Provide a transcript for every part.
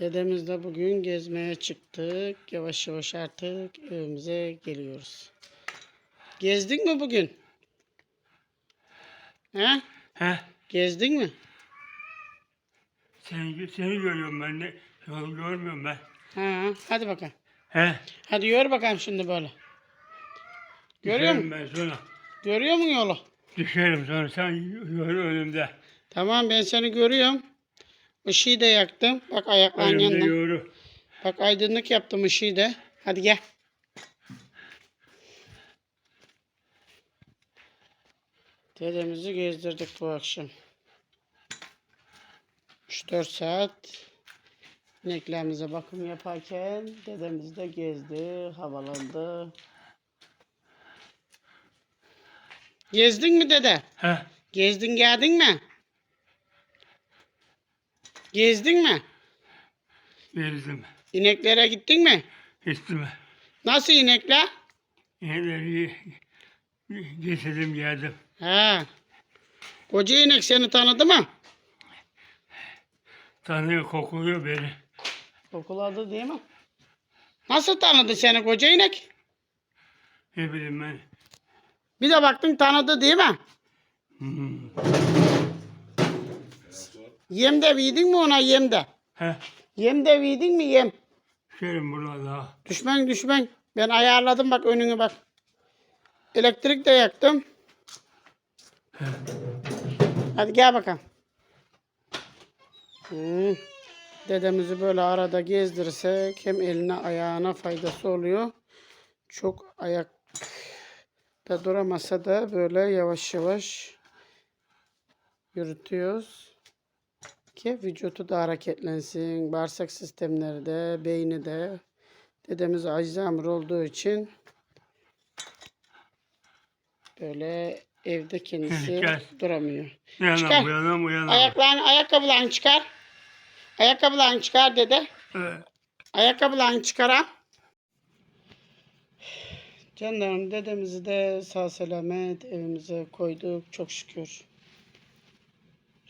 Dedemizle bugün gezmeye çıktık. Yavaş yavaş artık evimize geliyoruz. Gezdin mi bugün? He? He? Gezdin mi? Seni, seni görüyorum ben de. Yolu görmüyorum ben. Ha, hadi bakalım. He? Hadi yürü bakalım şimdi böyle. Görüyor Düşerim musun? ben sonra. Görüyor musun yolu? Düşerim sonra sen yürü önümde. Tamam ben seni görüyorum. Işığı da yaktım. Bak ayakların Önümde yanına. yürü. Bak aydınlık yaptım ışığı da. Hadi gel. Dedemizi gezdirdik bu akşam. 3-4 saat ineklerimize bakım yaparken dedemiz de gezdi, havalandı. Gezdin mi dede? He? Gezdin geldin mi? Gezdin mi? Gezdim. İneklere gittin mi? Gittim. Nasıl inekler? Yerleri getirdim geldim. Ha. Koca inek seni tanıdı mı? Tanıyor kokuluyor beni. Kokuladı değil mi? Nasıl tanıdı seni koca inek? Ne bileyim ben. Bir de baktın tanıdı değil mi? Hmm. Yem de verdin mi ona yem de? He? Yem de verdin mi yem? Düşerim burada. Düşmen düşmen. Ben ayarladım bak önünü bak. Elektrik de yaktım. Hadi gel bakalım. Hmm. Dedemizi böyle arada gezdirirsek hem eline ayağına faydası oluyor. Çok ayakta duramasa da böyle yavaş yavaş yürütüyoruz. Ki vücudu da hareketlensin. Bağırsak sistemleri de, beyni de. Dedemiz Alzheimer olduğu için böyle evde kendisi Gel. duramıyor. Yana Çıkar. bu yana bu yana. Ayaklarını, ayakkabılarını çıkar. Ayakkabılarını çıkar dede. Evet. Ayakkabılarını çıkaran. Canlarım dedemizi de sağ selamet evimize koyduk çok şükür.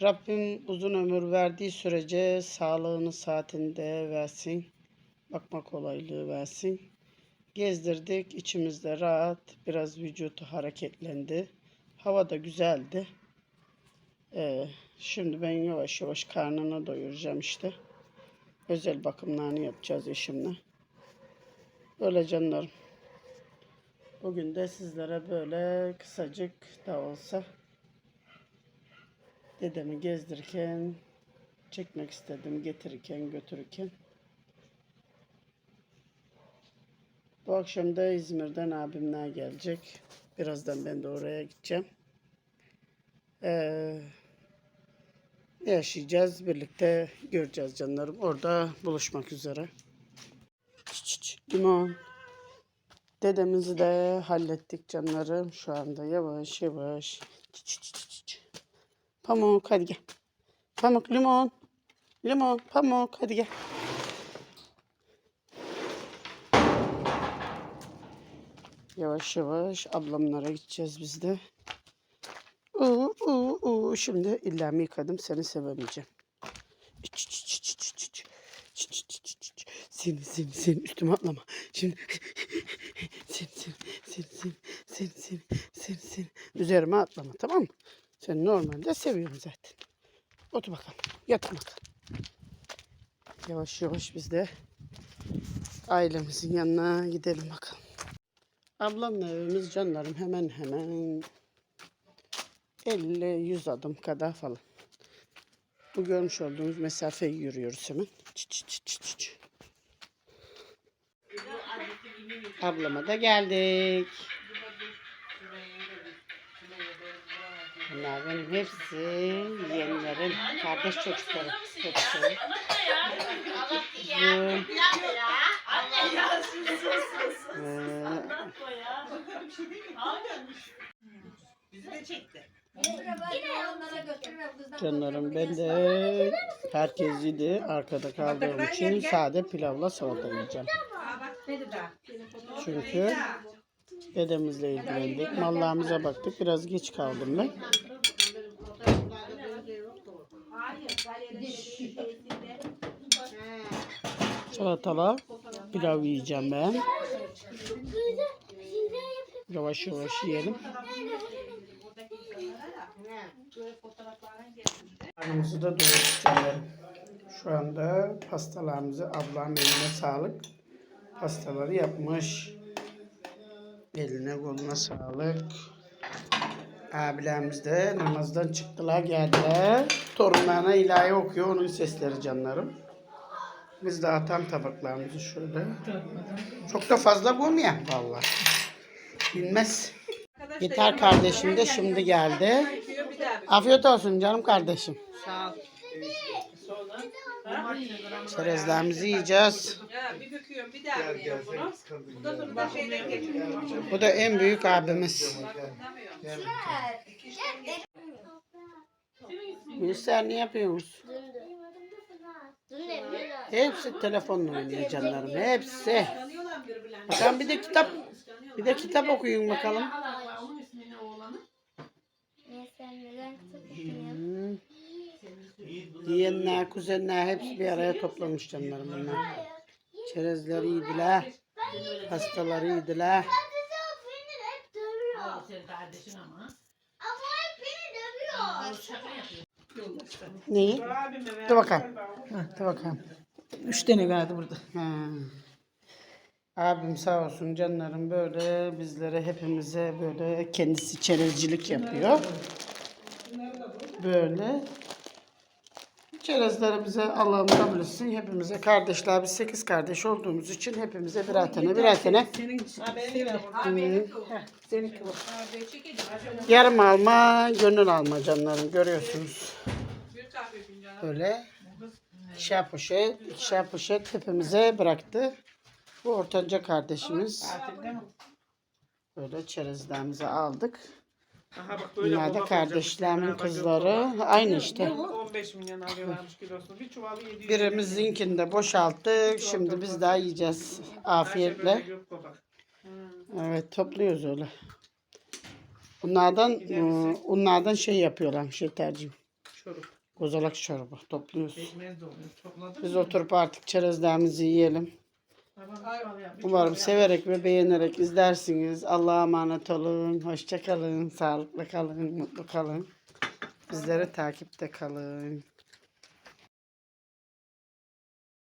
Rabbim uzun ömür verdiği sürece sağlığını saatinde versin. Bakma kolaylığı versin. Gezdirdik içimizde rahat. Biraz vücutu hareketlendi. Hava da güzeldi. Ee, şimdi ben yavaş yavaş karnını doyuracağım işte. Özel bakımlarını yapacağız eşimle. Böyle canlarım. Bugün de sizlere böyle kısacık da olsa dedemi gezdirirken çekmek istedim. Getirirken götürürken. Bu akşam da İzmir'den abimler gelecek. Birazdan ben de oraya gideceğim. Ee, yaşayacağız. Birlikte göreceğiz canlarım. Orada buluşmak üzere. Limon. Dedemizi de hallettik canlarım. Şu anda yavaş yavaş. Çıt çıt çıt. Pamuk hadi gel. Pamuk limon. Limon pamuk hadi gel. Yavaş yavaş ablamlara gideceğiz biz de. Uu, uu, uu. Şimdi illami yıkadım seni sevemeyeceğim. Seni seni seni üstüme atlama. Şimdi seni seni seni seni seni seni seni seni üzerime atlama tamam mı? Sen normalde seviyorum zaten. Otur bakalım. Yat bakalım. Yavaş yavaş biz de ailemizin yanına gidelim bakalım. Ablamla evimiz canlarım hemen hemen 50-100 adım kadar falan. Bu görmüş olduğunuz mesafeyi yürüyoruz hemen. Çıt çıt çıt çıt. Ablama da geldik. Bunlar benim hepsi yeğenlerim. Kardeş çocuklarım. Hepsi. Canlarım ben de herkes yedi. Arkada kaldığım için sade pilavla salata yiyeceğim. Çünkü dedemizle ilgilendik. Mallarımıza baktık. Biraz geç kaldım ben. Salatalar. Pilav yiyeceğim ben. Yavaş yavaş yiyelim. Karnımızı da doyurduk canlarım. Şu anda pastalarımızı ablam eline sağlık. Pastaları yapmış. Eline koluna sağlık. Abilerimiz de namazdan çıktılar geldiler. Torunlarına ilahi okuyor onun sesleri canlarım. Biz dağıtan tabaklarımızı şöyle. Çok da fazla koymayan vallahi. Bilmez. Yeter kardeşim de şimdi geldi. Afiyet olsun canım kardeşim. Sağ ol. Çerezlerimizi yiyeceğiz. Ya bir büküyorum bir daha yapıyorum bunu. Bu da sonra da şeyden geçiyorum. Bu da en büyük abimiz. Gülser ne yapıyorsunuz? Hepsi telefonla oynuyor canlarım. Hepsi. Bakalım bir de kitap bir de kitap okuyun bakalım. Hmm. Yeğenler, kuzenler hepsi bir araya toplamış canlarım bunlar. Çerezleri yediler. Pastaları yediler. Neyi? Dur bakalım. Dur bakalım. Üç tane verdi burada. Ha. Abim sağ olsun canlarım böyle bizlere hepimize böyle kendisi çerezcilik yapıyor. Böyle. Çerezleri bize Allah'ım kabul etsin. Hepimize kardeşler biz sekiz kardeş olduğumuz için hepimize birer tane birer tane. Senin senin seninki bu. Yarım alma, gönül alma canlarım görüyorsunuz. Böyle ikişer poşet, ikişer poşet hepimize bıraktı. Bu ortanca kardeşimiz. Böyle çerezlerimizi aldık. Aha bak böyle Bunlar da baba kardeşlerimin kızları. Aynı işte. 15 milyon alıyorlarmış kilosunu. Bir çuvalı 700 Birimizinkini de boşalttık. Şimdi biz daha yiyeceğiz afiyetle. Baba. Evet topluyoruz öyle. Bunlardan ıı, onlardan şey yapıyorlar şekerciğim. Şurup. Kozalak çorba topluyoruz. De oluyor. Biz oturup artık çerezlerimizi yiyelim. Umarım severek ve beğenerek izlersiniz. Allah'a emanet olun. Hoşça kalın. Sağlıklı kalın. Mutlu kalın. Bizlere takipte kalın.